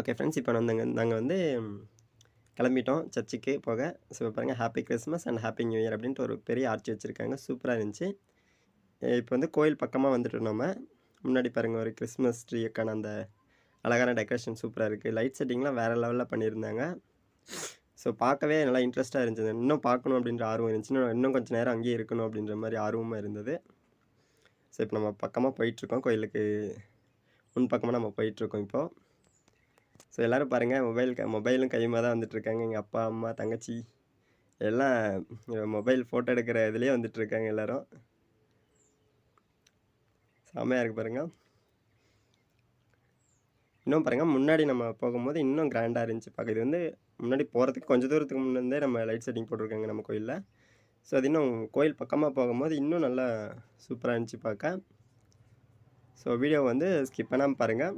Okay friends இப்போ நாங்கள் நாங்கள் வந்து கிளம்பிட்டோம். சர்ச்சுக்கு போக. ஸோ பாருங்கள் happy Christmas and happy new year அப்படின்ட்டு ஒரு பெரிய ஆர்ச்சி வச்சுருக்காங்க. சூப்பராக இருந்துச்சு. இப்போ வந்து கோயில் பக்கமாக வந்துட்டோம் நம்ம முன்னாடி பாருங்கள் ஒரு கிறிஸ்மஸ் ட்ரீக்கான அந்த அழகான டெக்கரேஷன் சூப்பராக இருக்குது லைட் செட்டிங்லாம் வேறு லெவலில் பண்ணியிருந்தாங்க. ஸோ பார்க்கவே நல்லா இன்ட்ரெஸ்ட்டாக இருந்துச்சு. இன்னும் பார்க்கணும் அப்படின்ற ஆர்வம் இருந்துச்சு. இன்னும் இன்னும் கொஞ்சம் நேரம் அங்கேயே இருக்கணும் அப்படின்ற மாதிரி ஆர்வமாக இருந்தது. ஸோ இப்போ நம்ம பக்கமாக போயிட்டுருக்கோம் கோயிலுக்கு முன் பக்கமாக நம்ம போயிட்டுருக்கோம் இப்போது ஸோ எல்லோரும் பாருங்கள் மொபைல் க மொபைலும் கையுமாக தான் வந்துட்டுருக்காங்க. எங்கள் அப்பா அம்மா தங்கச்சி எல்லாம் மொபைல் ஃபோட்டோ எடுக்கிற இதுலேயே வந்துட்டுருக்காங்க எல்லோரும். செம்மையாக இருக்குது பாருங்கள் இன்னும் பாருங்கள் முன்னாடி நம்ம போகும்போது இன்னும் கிராண்டாக இருந்துச்சு. பார்க்க இது வந்து முன்னாடி போகிறதுக்கு கொஞ்சம் தூரத்துக்கு முன்னே நம்ம லைட் செட்டிங் போட்டிருக்காங்க நம்ம கோயிலில். ஸோ அது இன்னும் கோயில் பக்கமாக போகும்போது இன்னும் நல்லா சூப்பராக இருந்துச்சு பார்க்க ஸோ வீடியோ வந்து ஸ்கிப் பண்ணாமல் பாருங்கள்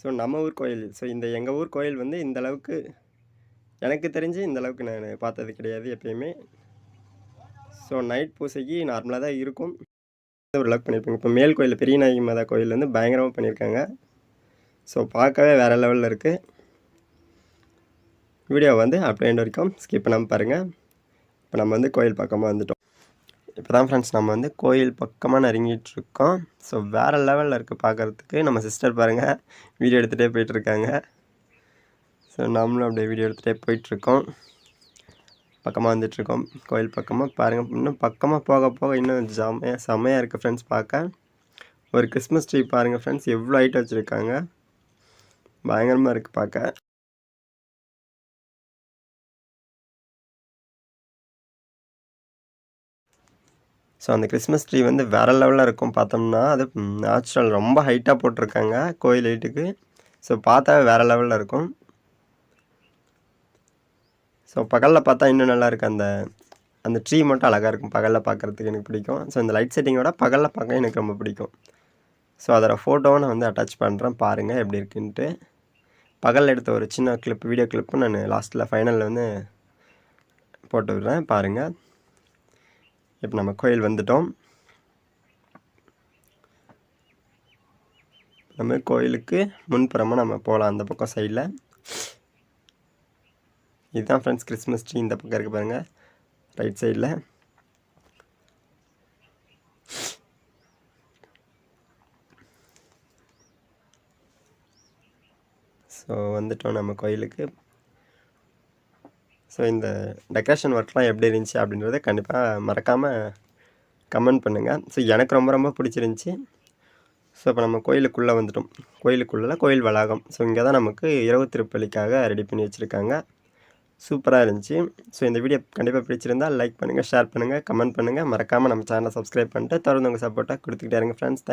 ஸோ நம்ம ஊர் கோயில். ஸோ இந்த எங்கள் ஊர் கோயில் வந்து இந்தளவுக்கு எனக்கு தெரிஞ்சு இந்த அளவுக்கு நான் பார்த்தது கிடையாது எப்பயுமே. ஸோ நைட் பூசைக்கு நார்மலாக தான் இருக்கும். ஒரு லக் பண்ணியிருப்பாங்க இப்போ மேல் கோயில் பெரிய நாயகி மாதா கோயில் வந்து பயங்கரமாக பண்ணியிருக்காங்க ஸோ பார்க்கவே வேறு லெவலில் இருக்குது வீடியோ வந்து அப்படியே வரைக்கும் ஸ்கிப் பண்ணாமல் பாருங்கள் இப்போ நம்ம வந்து கோயில் பக்கமாக வந்துட்டோம். இப்போ தான் ஃப்ரெண்ட்ஸ் நம்ம வந்து கோயில் பக்கமாக நெருங்கிட்டுருக்கோம். ஸோ வேறு லெவலில் இருக்குது பார்க்குறதுக்கு நம்ம சிஸ்டர் பாருங்கள் வீடியோ எடுத்துகிட்டே போயிட்டுருக்காங்க. ஸோ நம்மளும் அப்படியே வீடியோ எடுத்துகிட்டே போயிட்டுருக்கோம். பக்கமாக வந்துட்டுருக்கோம் கோயில் பக்கமாக பாருங்கள் இன்னும் பக்கமாக போக போக இன்னும் ஜமையாக செமையாக இருக்குது ஃப்ரெண்ட்ஸ் பார்க்க ஒரு கிறிஸ்மஸ் ட்ரீ பாருங்கள் ஃப்ரெண்ட்ஸ் எவ்வளோ ஹைட் வச்சுருக்காங்க. பயங்கரமாக இருக்குது பார்க்க ஸோ அந்த கிறிஸ்மஸ் ட்ரீ வந்து வேறு லெவலில் இருக்கும் பார்த்தோம்னா அது நேச்சுரல் ரொம்ப ஹைட்டாக போட்டிருக்காங்க கோயில் ஹைட்டுக்கு ஸோ பார்த்தா வேறு லெவலில் இருக்கும். ஸோ பகலில் பார்த்தா இன்னும் நல்லா அந்த அந்த ட்ரீ மட்டும் அழகாக இருக்கும். பகலில் பார்க்குறதுக்கு எனக்கு பிடிக்கும். ஸோ இந்த லைட் செட்டிங்கோட பகலில் பார்க்க எனக்கு ரொம்ப பிடிக்கும். ஸோ அதோட ஃபோட்டோவை நான் வந்து அட்டாச் பண்ணுறேன் பாருங்கள் எப்படி இருக்குன்ட்டு. பகலில் எடுத்த ஒரு சின்ன கிளிப் வீடியோ கிளிப்பும் நான் லாஸ்ட்டில் ஃபைனலில் வந்து போட்டு விடுறேன். பாருங்கள் இப்போ நம்ம கோயில் வந்துட்டோம். நம்ம கோயிலுக்கு முன்புறமாக நம்ம போகலாம் அந்த பக்கம் சைடில் இதுதான் ஃப்ரெண்ட்ஸ் கிறிஸ்மஸ் ட்ரீ இந்த பக்கம் இருக்குது பாருங்கள் ரைட் சைடில் ஸோ வந்துட்டோம் நம்ம கோயிலுக்கு. ஸோ இந்த டெக்கரேஷன் ஒர்க்லாம் எப்படி இருந்துச்சு அப்படின்றத கண்டிப்பாக மறக்காமல் கமெண்ட் பண்ணுங்கள் ஸோ எனக்கு ரொம்ப ரொம்ப பிடிச்சிருந்துச்சி. ஸோ இப்போ நம்ம கோயிலுக்குள்ளே வந்துட்டோம். கோயிலுக்குள்ளே கோயில் வளாகம். ஸோ இங்கே தான் நமக்கு இரவு திருப்பலிக்காக ரெடி பண்ணி வச்சுருக்காங்க. சூப்பராக இருந்துச்சு. ஸோ இந்த வீடியோ கண்டிப்பாக பிடிச்சிருந்தால் லைக் பண்ணுங்கள் ஷேர் பண்ணுங்கள் கமெண்ட் பண்ணுங்கள் மறக்காமல் நம்ம சேனலை சப்ஸ்கிரைப் பண்ணிட்டு தொடர்ந்து உங்கள் சப்போர்ட்டாக கொடுத்துக்கிட்டே இருங்க ஃப்ரெண்ட்ஸ்